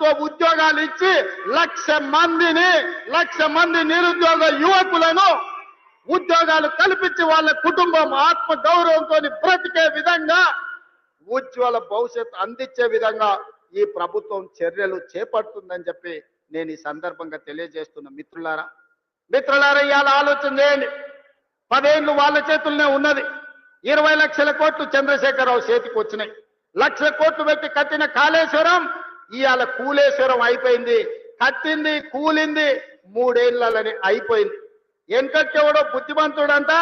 ప్రభుత్వ ఉద్యోగాలు ఇచ్చి లక్ష మందిని లక్ష మంది నిరుద్యోగ యువకులను ఉద్యోగాలు కల్పించి వాళ్ళ కుటుంబం ఆత్మ గౌరవంతో బ్రతికే విధంగా ఉజ్వల భవిష్యత్తు అందించే విధంగా ఈ ప్రభుత్వం చర్యలు చేపడుతుందని చెప్పి నేను ఈ సందర్భంగా తెలియజేస్తున్న మిత్రులారా. మిత్రులారా ఇవాళ ఆలోచన చేయండి. పదేళ్ళు వాళ్ళ చేతుల్లోనే ఉన్నది. ఇరవై లక్షల కోట్లు చంద్రశేఖరరావు చేతికి వచ్చినాయి. లక్ష కోట్లు పెట్టి కట్టిన కాళేశ్వరం ఇవాళ కూలేశ్వరం అయిపోయింది కట్టింది కూలింది మూడేళ్ళని అయిపోయింది. వెనకట్టెవడో బుద్ధిమంతుడంట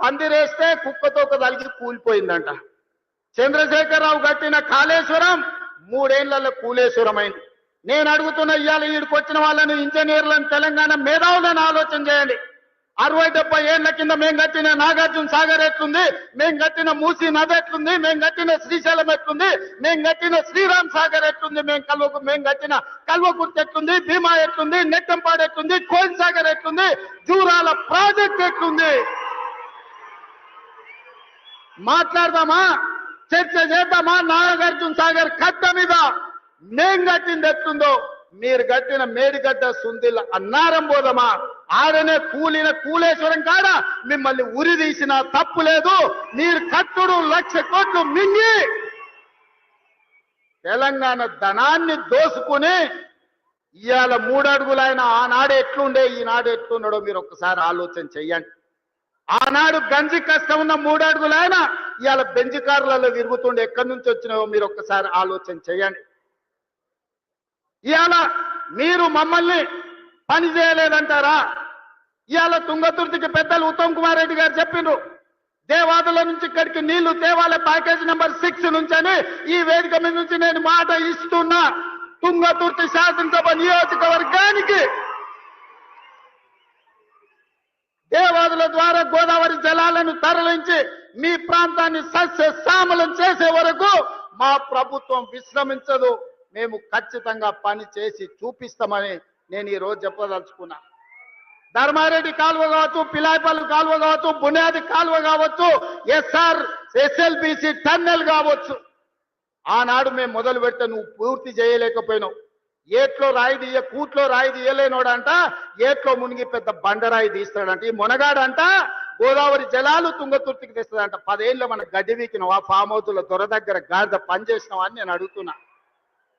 పందిరేస్తే కుక్కతో కలిగి కూలిపోయిందంట. చంద్రశేఖరరావు కట్టిన కాళేశ్వరం మూడేళ్ళలో కూలేశ్వరం అయింది నేను అడుగుతున్న ఇవాళ ఈడికి వచ్చిన వాళ్ళని ఇంజనీర్లను తెలంగాణ మేధావులను ఆలోచన చేయండి. అరవై డెబ్బై ఏళ్ళ కింద మేము కట్టిన నాగార్జున సాగర్ ఎట్లుంది? మేము కట్టిన మూసీ నది ఎట్లుంది? మేము కట్టిన శ్రీశైలం ఎట్లుంది? మేము కట్టిన శ్రీరామ్ సాగర్ ఎట్లుంది? మేము కల్వకు మేము కట్టిన కల్వకుర్తి ఎట్లుంది? భీమా ఎట్లుంది? నెట్టంపాడు ఎట్లుంది? కోయిన్ సాగర్ ఎట్లుంది? జూరాల ప్రాజెక్ట్ ఎట్లుంది? మాట్లాడదామా? చర్చ చేద్దామా? నాగార్జున సాగర్ కట్ట మీద మేం కట్టింది ఎట్లుందో? మీరు కట్టిన మేడిగడ్డ సుందిల్ అన్నారం పోదమా? ఆడనే కూలిన కూలేశ్వరం కాడ మిమ్మల్ని ఉరి తీసిన తప్పు లేదు. మీరు కట్టుడు లక్ష కోట్లు మింగి తెలంగాణ ధనాన్ని దోసుకుని ఇవాళ మూడడుగులైన ఆనాడు ఎట్లుండే ఈనాడు ఎట్లున్నాడో మీరు ఒక్కసారి ఆలోచన చెయ్యండి. ఆనాడు గంజి కష్టం ఉన్న మూడడుగులైన ఇవాళ బెంజి కార్లలో తిరుగుతుండే ఎక్కడి నుంచి వచ్చినావో మీరు ఒక్కసారి ఆలోచన చేయండి ఇవాళ మీరు మమ్మల్ని పని చేయలేదంటారా? ఇవాళ తుంగతుర్తికి పెద్దలు ఉత్తమ్ కుమార్ రెడ్డి గారు చెప్పిండ్రు. దేవాదుల నుంచి ఇక్కడికి నీళ్ళు తేవాలే ప్యాకేజ్ నెంబర్ సిక్స్ నుంచి అని ఈ వేదిక మీద నుంచి నేను మాట ఇస్తున్నా. తుంగతుర్తి శాసనసభ నియోజకవర్గానికి దేవాదుల ద్వారా గోదావరి జలాలను తరలించి మీ ప్రాంతాన్ని సస్య శ్యామలం చేసే వరకు మా ప్రభుత్వం విశ్రమించదు. మేము ఖచ్చితంగా పని చేసి చూపిస్తామని నేను ఈ రోజు చెప్పదలుచుకున్నా. ధర్మారెడ్డి కాలువ కావచ్చు పిలాయిపల్లి కాలువ కావచ్చు బునియాది కాలువ కావచ్చు ఎస్ఆర్ ఎస్ఎల్బిసి టన్నెల్ కావచ్చు. ఆనాడు మేము మొదలు పెట్ట నువ్వు పూర్తి చేయలేకపోయినావు. ఏట్లో రాయి తీయ కూట్లో రాయి తీయలేనోడంట ఏట్లో మునిగి పెద్ద బండరాయి తీస్తాడంట ఈ మునగాడంట గోదావరి జలాలు తుంగతుర్తికి తెస్తాడంట. పదేళ్ళు మన గడ్డి వీకినవా ఫామ్ హౌస్ల దొర దగ్గర గాడిద పని చేసినావా అని నేను అడుగుతున్నా.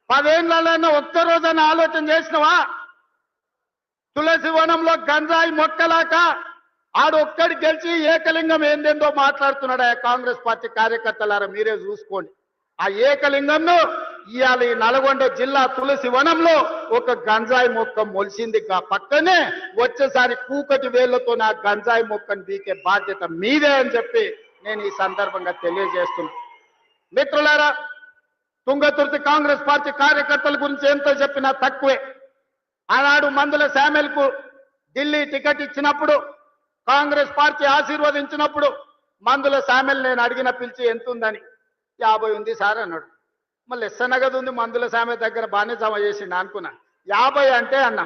పదేళ్ళలో ఒక్క రోజైనా ఆలోచన చేసినవా? తులసి వనంలో గంజాయి మొక్కలాక ఆడు గెలిచి ఏకలింగం ఏందేందో మాట్లాడుతున్నాడు ఆ కాంగ్రెస్ పార్టీ కార్యకర్తలారా మీరే చూసుకోండి. ఆ ఏకలింగంను ఇవాళ ఈ నల్గొండ జిల్లా తులసి వనంలో ఒక గంజాయి మొక్క మొలిసింది. కా పక్కనే వచ్చేసారి కూకటి వేళ్ళతో నా గంజాయి మొక్కను బీకే బాధ్యత మీదే అని చెప్పి నేను ఈ సందర్భంగా తెలియజేస్తున్నా. మిత్రులారా తుంగతుర్తి కాంగ్రెస్ పార్టీ కార్యకర్తల గురించి ఎంతో చెప్పినా తక్కువే. ఆనాడు మందుల శామెల్కు ఢిల్లీ టికెట్ ఇచ్చినప్పుడు కాంగ్రెస్ పార్టీ ఆశీర్వదించినప్పుడు మందుల శామెల్ నేను అడిగిన పిలిచి ఎంత ఉందని యాభై ఉంది సార్ అన్నాడు. మళ్ళీ ఎస్స నగదు ఉంది మందుల సామె దగ్గర బాగానే జమ చేసిండు అనుకున్నా. యాభై అంటే అన్నా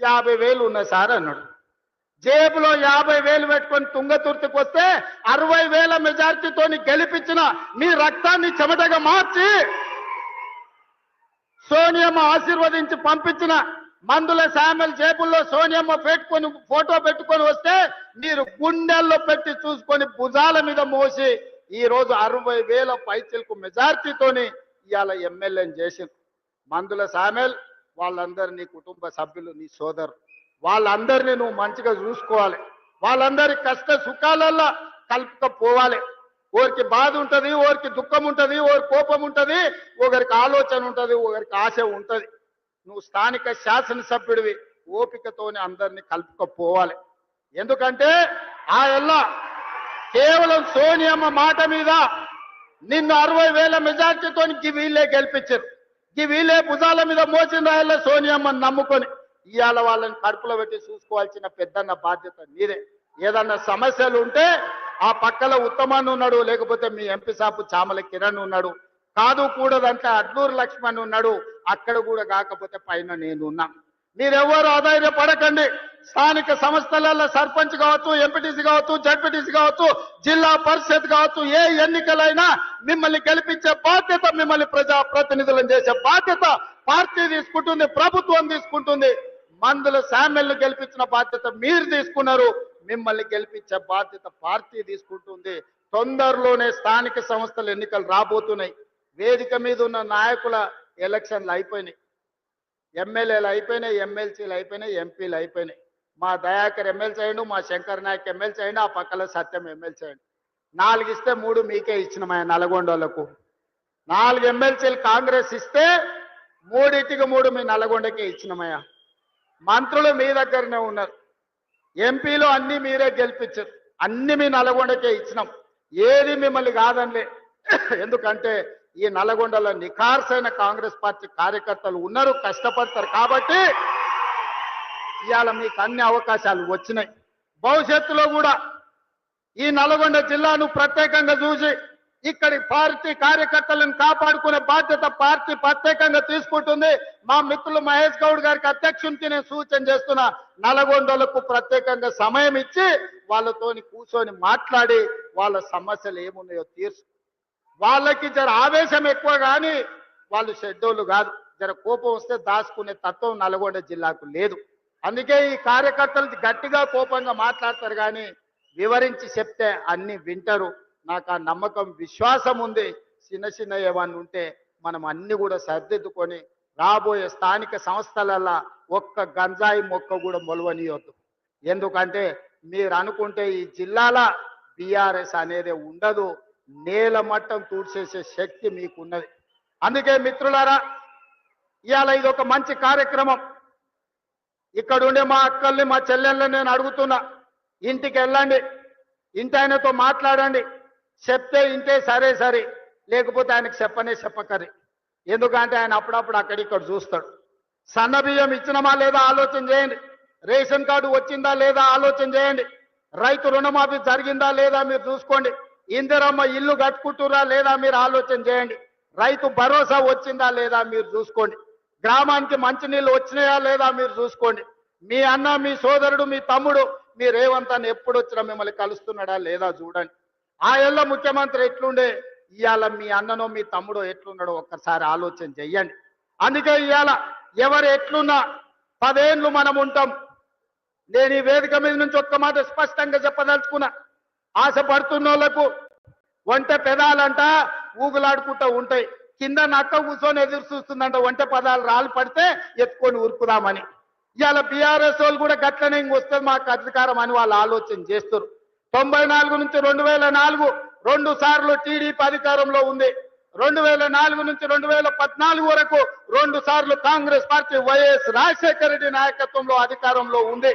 యాభై వేలు ఉన్నాయి సార్ అన్నాడు. జేబులో యాభై వేలు పెట్టుకొని తుంగతుర్తికి వస్తే అరవై వేల మెజార్టీతోని గెలిపించిన మీ రక్తాన్ని చెమటగా మార్చి సోనియమ్మ ఆశీర్వదించి పంపించిన మందుల శామెల్ జేబుల్లో సోనియమ్మ పెట్టుకొని ఫోటో పెట్టుకొని వస్తే మీరు గుండెల్లో పెట్టి చూసుకొని భుజాల మీద మోసి ఈ రోజు అరవై వేల పైచలకు మెజార్టీతోని ఇవాళ ఎమ్మెల్యేని చేసింది మందుల సామెల్ వాళ్ళందరూ నీ కుటుంబ సభ్యులు నీ సోదరు. వాళ్ళందరినీ నువ్వు మంచిగా చూసుకోవాలి. వాళ్ళందరి కష్ట సుఖాలల్లో కలుపుకపోవాలి. ఓరికి బాధ ఉంటుంది ఓరికి దుఃఖం ఉంటుంది ఓరి కోపం ఉంటుంది ఒకరికి ఆలోచన ఉంటుంది ఒకరికి ఆశ ఉంటుంది. నువ్వు స్థానిక శాసనసభ్యుడివి. ఓపికతోనే అందరినీ కలుపుకపోవాలి. ఎందుకంటే ఆ ఎల్లా కేవలం సోనియమ్మ మాట మీద నిన్ను అరవై వేల మెజార్టీతో వీళ్ళే గెలిపించారు. ఈ వీళ్ళే భుజాల మీద మోసిన రాయల్లో సోనియమ్మని నమ్ముకొని. ఇవాళ వాళ్ళని కడుపులో పెట్టి చూసుకోవాల్సిన పెద్దన్న బాధ్యత మీదే. ఏదన్నా సమస్యలు ఉంటే ఆ పక్కల ఉత్తమాన్ని ఉన్నాడు లేకపోతే మీ ఎంపీ సాపు చామల కిరణ్ ఉన్నాడు. కాదు కూడదంటే అడ్లూరు లక్ష్మణ్ ఉన్నాడు అక్కడ కూడా కాకపోతే పైన నేను ఉన్నా మీరెవ్వరు అధైర్యపడకండి. స్థానిక సంస్థలలో సర్పంచ్ కావచ్చు ఎంపీటీసీ కావచ్చు జడ్పీటీసీ కావచ్చు జిల్లా పరిషత్ కావచ్చు ఏ ఎన్నికలైనా మిమ్మల్ని గెలిపించే బాధ్యత మిమ్మల్ని ప్రజా ప్రతినిధులను చేసే బాధ్యత పార్టీ తీసుకుంటుంది ప్రభుత్వం తీసుకుంటుంది. మందుల శామ్యల్ని గెలిపించిన బాధ్యత మీరు తీసుకున్నారు మిమ్మల్ని గెలిపించే బాధ్యత పార్టీ తీసుకుంటుంది. తొందరలోనే స్థానిక సంస్థల ఎన్నికలు రాబోతున్నాయి. వేదిక మీద ఉన్న నాయకుల ఎలక్షన్లు అయిపోయినాయి. ఎమ్మెల్యేలు అయిపోయినాయి ఎమ్మెల్సీలు అయిపోయినాయి ఎంపీలు అయిపోయినాయి. మా దయాకర్ ఎమ్మెల్సీ అయ్యండు మా శంకర్ నాయక్ ఎమ్మెల్సీ అయ్యండు ఆ పక్కన సత్యం ఎమ్మెల్సీ అయ్యండు. నాలుగు ఇస్తే మూడు మీకే ఇచ్చినమయ్య నల్గొండలకు నాలుగు ఎమ్మెల్సీలు కాంగ్రెస్ ఇస్తే మూడింటికి మూడు మీ నల్గొండకే ఇచ్చినమయ్యా మంత్రులు మీ దగ్గరనే ఉన్నారు. ఎంపీలు అన్ని మీరే గెలిపించారు. అన్ని మీ నల్గొండకే ఇచ్చినాం. ఏది మిమ్మల్ని కాదండి ఎందుకంటే ఈ నల్గొండలో నిఖార్సైన కాంగ్రెస్ పార్టీ కార్యకర్తలు ఉన్నారు కష్టపడతారు కాబట్టి ఇవాళ మీకు అన్ని అవకాశాలు వచ్చినాయి. భవిష్యత్తులో కూడా ఈ నల్గొండ జిల్లాను ప్రత్యేకంగా చూసి ఇక్కడి పార్టీ కార్యకర్తలను కాపాడుకునే బాధ్యత పార్టీ ప్రత్యేకంగా తీసుకుంటుంది. మా మిత్రులు మహేష్ గౌడ్ గారికి అధ్యక్షునికి నేను సూచన చేస్తున్నా నల్గొండలకు ప్రత్యేకంగా సమయం ఇచ్చి వాళ్ళతోని కూర్చొని మాట్లాడి వాళ్ళ సమస్యలు ఏమున్నాయో తీర్చు వాళ్ళకి జర ఆవేశం ఎక్కువ కానీ వాళ్ళు షెడ్యూల్ కాదు. జర కోపం వస్తే దాచుకునే తత్వం నల్గొండ జిల్లాకు లేదు. అందుకే ఈ కార్యకర్తలు గట్టిగా కోపంగా మాట్లాడతారు కానీ వివరించి చెప్తే అన్ని వింటారు. నాకు ఆ నమ్మకం విశ్వాసం ఉంది. చిన్న చిన్న ఏమన్నా ఉంటే మనం అన్ని కూడా సర్దిద్దుకొని రాబోయే స్థానిక సంస్థలల్లో ఒక్క గంజాయి మొక్క కూడా మొలవనియొద్దు. ఎందుకంటే మీరు అనుకుంటే ఈ జిల్లాల బీఆర్ఎస్ అనేది ఉండదు. నేల మట్టం తూడ్చేసే శక్తి మీకున్నది. అందుకే మిత్రులారా ఇవాళ ఇది ఒక మంచి కార్యక్రమం. ఇక్కడ ఉండే మా అక్కల్ని మా చెల్లెళ్ళని నేను అడుగుతున్నా ఇంటికి వెళ్ళండి ఇంటి ఆయనతో మాట్లాడండి చెప్తే ఇంటే సరే సరే లేకపోతే ఆయనకు చెప్పనే చెప్పకరి ఎందుకంటే ఆయన అప్పుడప్పుడు అక్కడిక్కడ చూస్తాడు. సన్న బియ్యం ఇచ్చినమా లేదా ఆలోచన చేయండి. రేషన్ కార్డు వచ్చిందా లేదా ఆలోచన చేయండి. రైతు రుణమాఫీ జరిగిందా లేదా మీరు చూసుకోండి. ఇందిరమ్మ ఇల్లు కట్టుకుంటురా లేదా మీరు ఆలోచన చేయండి. రైతు భరోసా వచ్చిందా లేదా మీరు చూసుకోండి. గ్రామానికి మంచినీళ్ళు వచ్చినాయా లేదా మీరు చూసుకోండి. మీ అన్న మీ సోదరుడు మీ తమ్ముడు మీ రేవంత్ అని ఎప్పుడు వచ్చినా మిమ్మల్ని కలుస్తున్నాడా లేదా చూడండి. ఆ ఏళ్ళ ముఖ్యమంత్రి ఎట్లుండే? ఇవాళ మీ అన్ననో మీ తమ్ముడో ఎట్లున్నాడో ఒక్కసారి ఆలోచన చెయ్యండి. అందుకే ఇవాళ ఎవరు ఎట్లున్నా పదేళ్ళు మనం ఉంటాం. నేను ఈ వేదిక మీద నుంచి ఒక్క మాట స్పష్టంగా చెప్పదలుచుకున్నా. ఆశపడుతున్న వాళ్ళకు వంట పెదాలంట ఊగులాడుకుంటూ ఉంటాయి. కింద నక్క కూర్చొని ఎదురు చూస్తుందంట వంట పదాలు రాళ్ళు పడితే ఎత్తుకొని ఉరుకుదామని ఇవాళ బీఆర్ఎస్ వాళ్ళు కూడా గట్లనే ఇంక వస్తుంది మాకు అధికారం అని వాళ్ళు ఆలోచన చేస్తారు తొంభై నాలుగు నుంచి రెండు వేల నాలుగు రెండు సార్లు టీడీపీ అధికారంలో ఉంది. రెండు వేల నాలుగు నుంచి రెండు వేల పద్నాలుగు వరకు రెండు సార్లు కాంగ్రెస్ పార్టీ వైఎస్ రాజశేఖర రెడ్డి నాయకత్వంలో అధికారంలో ఉంది.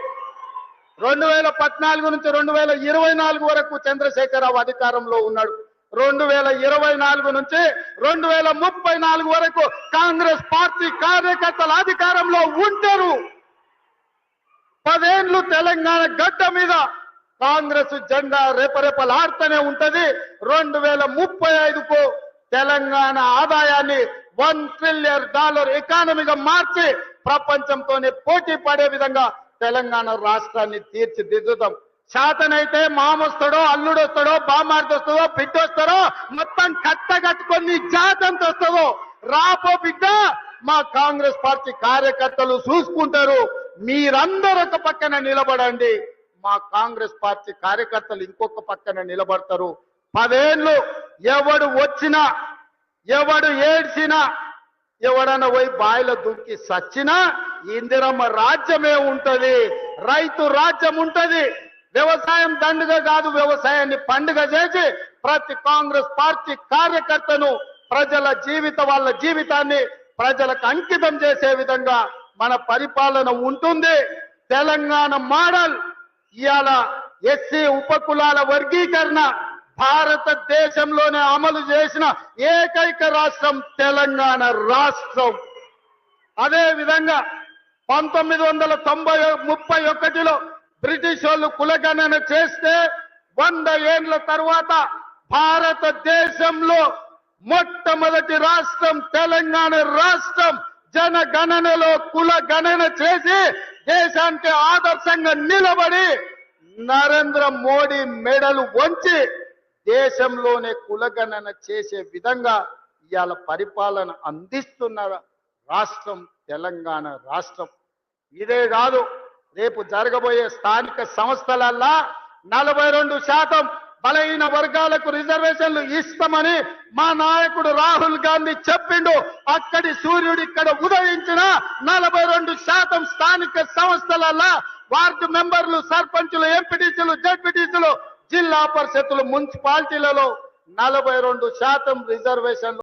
రెండు వేల పద్నాలుగు నుంచి రెండు వేల ఇరవై నాలుగు వరకు చంద్రశేఖరరావు అధికారంలో ఉన్నాడు. రెండు వేల ఇరవై నాలుగు నుంచి రెండు వేల ముప్పై నాలుగు వరకు కాంగ్రెస్ పార్టీ కార్యకర్తల అధికారంలో ఉంటారు. పదేండ్లు తెలంగాణ గడ్డ మీద కాంగ్రెస్ జెండా రేపరేపలాడుతూనే ఉంటది. రెండు వేల ముప్పై ఐదుకు తెలంగాణ ఆదాయాన్ని వన్ ట్రిలియన్ డాలర్ ఎకానమీగా మార్చి ప్రపంచంతోనే పోటీ పడే విధంగా తెలంగాణ రాష్ట్రాన్ని తీర్చిదిద్దుతాం. శాతనైతే మామొస్తాడో అల్లుడు వస్తాడో బామార్ది వస్తుందో బిడ్డ వస్తాడో మొత్తం కట్ట కట్టుకొని జాతంతో వస్తుందో రాపో బిడ్డ మా కాంగ్రెస్ పార్టీ కార్యకర్తలు చూసుకుంటారు. మీరందరూ ఒక పక్కన నిలబడండి. మా కాంగ్రెస్ పార్టీ కార్యకర్తలు ఇంకొక పక్కన నిలబడతారు. పదేళ్ళు ఎవడు వచ్చినా ఎవడు ఏడ్చినా ఎవడన్నా పోయి బాయిలో దుంకి సచ్చినా ఇందిరమ్మ రాజ్యమే ఉంటది. రైతు రాజ్యం ఉంటది. వ్యవసాయం దండుగ కాదు వ్యవసాయాన్ని పండుగ చేసి ప్రతి కాంగ్రెస్ పార్టీ కార్యకర్తను ప్రజల జీవిత వాళ్ళ జీవితాన్ని ప్రజలకు అంకితం చేసే విధంగా మన పరిపాలన ఉంటుంది. తెలంగాణ మోడల్. ఇవాళ ఎస్సీ ఉపకులాల వర్గీకరణ. భారతదేశంలోనే అమలు చేసిన ఏకైక రాష్ట్రం తెలంగాణ రాష్ట్రం. అదే విధంగా పంతొమ్మిది వందల తొంభై ముప్పై ఒకటిలో బ్రిటిష్ వాళ్ళు కులగణన చేస్తే వంద ఏండ్ల తర్వాత భారతదేశంలో మొట్టమొదటి రాష్ట్రం తెలంగాణ రాష్ట్రం. జనగణనలో కుల గణన చేసి దేశానికి ఆదర్శంగా నిలబడి నరేంద్ర మోడీ మెడలు వంచి దేశంలోనే కులగణన చేసే విధంగా ఇవాళ పరిపాలన అందిస్తున్న రాష్ట్రం తెలంగాణ రాష్ట్రం. ఇదే కాదు రేపు జరగబోయే స్థానిక సంస్థలల్లా నలభై రెండు శాతం బలహీన వర్గాలకు రిజర్వేషన్లు ఇస్తామని మా నాయకుడు రాహుల్ గాంధీ చెప్పిండు. అక్కడి సూర్యుడు ఇక్కడ ఉదయించిన నలభై రెండు శాతం స్థానిక సంస్థలల్లా వార్డు మెంబర్లు సర్పంచులు ఎంపీటీసీలు జడ్పీటీసీలు జిల్లా పరిషత్తులు మున్సిపాలిటీలలో నలభై రెండు శాతం రిజర్వేషన్లు